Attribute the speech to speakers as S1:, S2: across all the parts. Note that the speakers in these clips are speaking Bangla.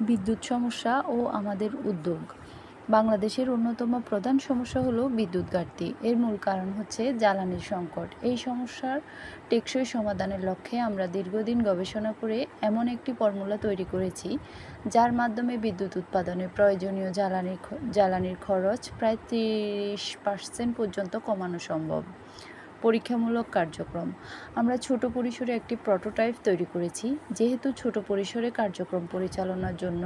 S1: বিদ্যুৎ সমস্যা ও আমাদের উদ্যোগ। বাংলাদেশের অন্যতম প্রধান সমস্যা হলো বিদ্যুৎ ঘাটতি। এর মূল কারণ হচ্ছে জ্বালানির সংকট। এই সমস্যার টেকসই সমাধানের লক্ষ্যে আমরা দীর্ঘদিন গবেষণা করে এমন একটি ফর্মুলা তৈরি করেছি, যার মাধ্যমে বিদ্যুৎ উৎপাদনে প্রয়োজনীয় জ্বালানির জ্বালানির খরচ প্রায় তিরিশ পার্সেন্ট পর্যন্ত কমানো সম্ভব। পরীক্ষামূলক কার্যক্রম। আমরা ছোট পরিসরে একটি প্রোটোটাইপ তৈরি করেছি, যেহেতু ছোট পরিসরে কার্যক্রম পরিচালনার জন্য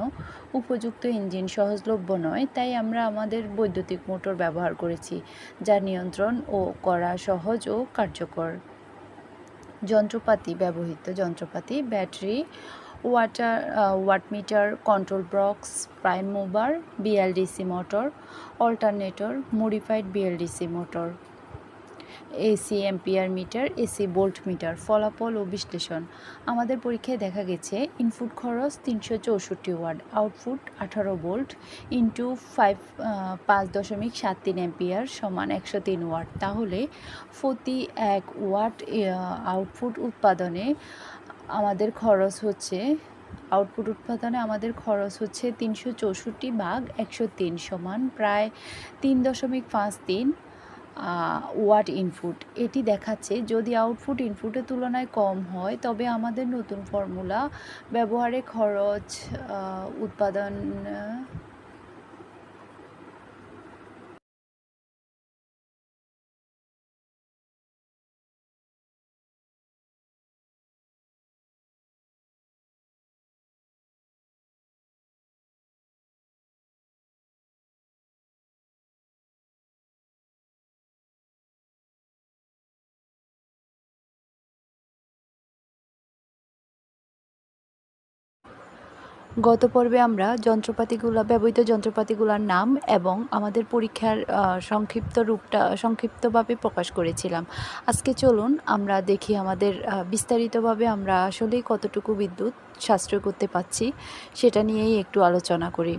S1: উপযুক্ত ইঞ্জিন সহজলভ্য নয়, তাই আমরা আমাদের বৈদ্যুতিক মোটর ব্যবহার করেছি, যা নিয়ন্ত্রণ ও করা সহজ ও কার্যকর। যন্ত্রপাতি, ব্যবহৃত যন্ত্রপাতি, battery, water watt meter, control box, prime mover, BLDC motor, alternator, modified BLDC motor. AC, ampere meter, AC volt meter, ফলাফল ও বিশ্লেষণ। আমাদের পরীক্ষায় দেখা গেছে ইনপুট খরচ তিনশো চৌষট্টি ওয়াট আউটপুট আঠারো বোল্ট ইন্টু ফাইভ পাঁচ দশমিক সাত তিন এম্পিয়ার সমান একশো তিন ওয়াট। তাহলে প্রতি এক ওয়াট আউটপুট উৎপাদনে আমাদের খরচ হচ্ছে আউটপুট উৎপাদনে আমাদের খরচ হচ্ছে তিনশো চৌষট্টি ভাগ একশো তিন সমান প্রায় তিন দশমিক পাঁচ তিন ওয়াট ইনপুট এটি দেখাচ্ছে যদি আউটপুট ইনপুটের তুলনায় কম হয়, তবে আমাদের নতুন ফর্মুলা ব্যবহারে খরচ উৎপাদন গত পর্বে আমরা যন্ত্রপাতিগুলো, ব্যবহৃত যন্ত্রপাতিগুলোর নাম এবং আমাদের পরীক্ষার সংক্ষিপ্ত রূপটা, সংক্ষিপ্তভাবে প্রকাশ করেছিলাম। আজকে চলুন আমরা দেখি আমাদের বিস্তারিতভাবে আমরা আসলেই কতটুকু বিদ্যুৎ সাশ্রয় করতে পাচ্ছি সেটা নিয়েই একটু আলোচনা করি।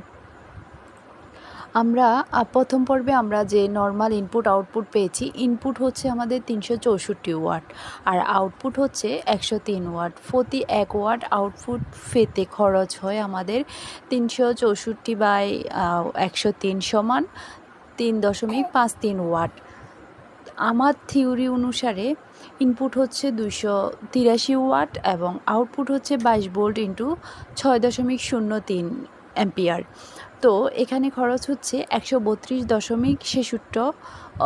S1: আমরা প্রথম পর্বে আমরা যে নর্মাল ইনপুট আউটপুট পেয়েছি ইনপুট হচ্ছে আমাদের তিনশো চৌষট্টি ওয়াট, আর আউটপুট হচ্ছে একশো তিন ওয়াট। প্রতি এক ওয়াট আউটপুট ফেতে খরচ হয় আমাদের তিনশো চৌষট্টি বাই একশো তিন সমান তিন দশমিক পাঁচ তিন ওয়াট। আমার থিওরি অনুসারে ইনপুট হচ্ছে দুশো তিরাশি ওয়াট এবং আউটপুট হচ্ছে বাইশ ভোল্ট ইন্টু ছয় দশমিক শূন্য তিন অ্যাম্পিয়ার তো এখানে খরচ হচ্ছে একশো বত্রিশ দশমিক ছেষট্ট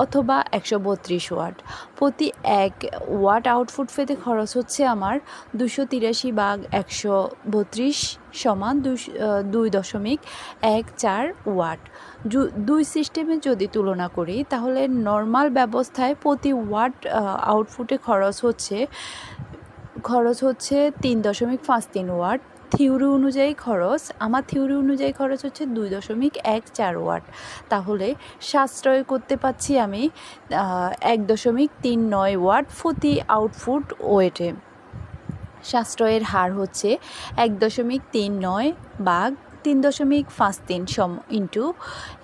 S1: অথবা একশো বত্রিশ ওয়াট। প্রতি এক ওয়াট আউটপুট পেতে খরচ হচ্ছে আমার দুশো তিরাশি বাগ একশো বত্রিশ সমান দুই দশমিক এক চার ওয়াট। দুই সিস্টেমে যদি তুলনা করি, তাহলে নর্মাল ব্যবস্থায় প্রতি ওয়াট আউটপুটে খরচ হচ্ছে খরচ হচ্ছে তিন দশমিক পাঁচ তিন ওয়াট। থিওরি অনুযায়ী খরচ, আমার থিওরি অনুযায়ী খরচ হচ্ছে দুই দশমিক এক চার ওয়াট। তাহলে সাশ্রয় করতে পাচ্ছি আমি এক দশমিক তিন নয় ওয়াট প্রতি আউটফুট ওয়েটে। সাশ্রয়ের হার হচ্ছে এক দশমিক তিন নয় বাঘ তিন দশমিক পাঁচ তিন সম, ইন্টু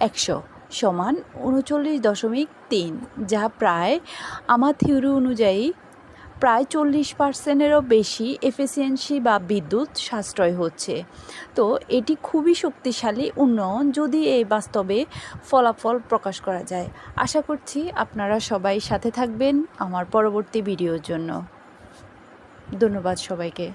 S1: একশো সমান উনচল্লিশ দশমিক তিন, যা প্রায় আমার থিওরি অনুযায়ী প্রায় চল্লিশ পার্সেন্টেরও বেশি এফিসিয়েন্সি বা বিদ্যুৎ সাশ্রয় হচ্ছে। তো এটি খুবই শক্তিশালী উন্নয়ন যদি এই বাস্তবে ফলাফল প্রকাশ করা যায়। আশা করছি আপনারা সবাই সাথে থাকবেন আমার পরবর্তী ভিডিওর জন্য। ধন্যবাদ সবাইকে।